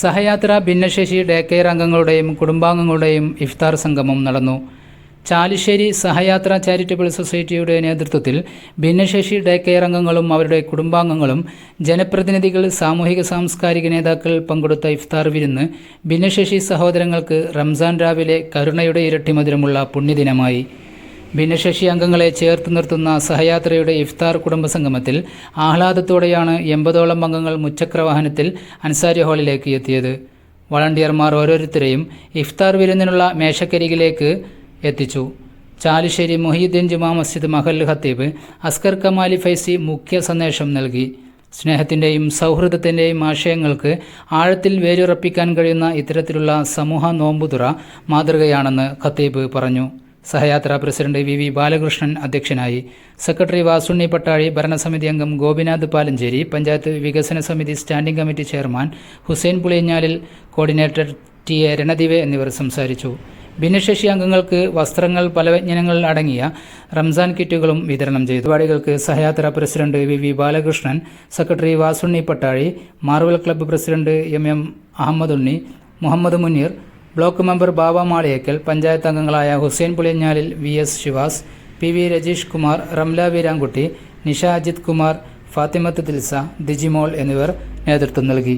സഹയാത്ര ഭിന്നശേഷി day care അംഗങ്ങളുടെയും കുടുംബാംഗങ്ങളുടെയും ഇഫ്താർ സംഗമം നടന്നു. ചാലിശ്ശേരി സഹയാത്ര ചാരിറ്റബിൾ സൊസൈറ്റിയുടെ നേതൃത്വത്തിൽ ഭിന്നശേഷി ഡേ കെയർ അംഗങ്ങളും അവരുടെ കുടുംബാംഗങ്ങളും ജനപ്രതിനിധികൾ സാമൂഹിക സാംസ്കാരിക നേതാക്കൾ പങ്കെടുത്ത ഇഫ്താർ വിരുന്ന് ഭിന്നശേഷി സഹോദരങ്ങൾക്ക് റംസാൻ രാവിലെ കരുണയുടെ ഇരട്ടി മധുരമുള്ള പുണ്യദിനമായി. ഭിന്നശേഷി അംഗങ്ങളെ ചേർത്ത് നിർത്തുന്ന സഹയാത്രയുടെ ഇഫ്താർ കുടുംബസംഗമത്തിൽ ആഹ്ലാദത്തോടെയാണ് എൺപതോളം അംഗങ്ങൾ മുച്ചക്ര വാഹനത്തിൽ അൻസാരി ഹാളിലേക്ക് എത്തിയത്. വളണ്ടിയർമാർ ഓരോരുത്തരെയും ഇഫ്താർ വിരുന്നിനുള്ള മേശക്കരികിലേക്ക് എത്തിച്ചു. ചാലിശ്ശേരി മൊഹീദ്ദീൻ ജുമാ മസ്ജിദ് മഹൽ ഖത്തീബ് അസ്കർ കമാലി ഫൈസി മുഖ്യ സന്ദേശം നൽകി. സ്നേഹത്തിന്റെയും സൗഹൃദത്തിന്റെയും ആശയങ്ങൾക്ക് ആഴത്തിൽ വേരുറപ്പിക്കാൻ കഴിയുന്ന ഇത്തരത്തിലുള്ള സമൂഹ നോമ്പുതുറ മാതൃകയാണെന്ന് ഖത്തീബ് പറഞ്ഞു. Sahayatra president V V Balakrishnan അധ്യക്ഷനായി. സെക്രട്ടറി വാസുണ്ണി പട്ടാഴി ഭരണസമിതി അംഗം ഗോപിനാഥ് പാലഞ്ചേരി പഞ്ചായത്ത് വികസന സമിതി standing committee chairman Hussain Puliyanjalil coordinator T A Ranadive എന്നിവർ സംസാരിച്ചു. ഭിന്നശേഷി അംഗങ്ങൾക്ക് വസ്ത്രങ്ങൾ പല പലവ്യഞ്ജനങ്ങൾ അടങ്ങിയ റംസാൻ കിറ്റുകളും വിതരണം ചെയ്തു. പരിപാടികൾക്ക് Sahayatra president V V Balakrishnan secretary Vasunni Pattazhi Marvel club president M M Ahammadunni Muhammad Muneer block member Baba Maliyekkal panchayat അംഗങ്ങളായ Hussain Puliyanjalil V S Shivas P V Rajeesh Kumar Ramla Veerankutty Nisha Ajith Kumar Fathimath Dilsa Dijimol എന്നിവർ നേതൃത്വം നൽകി.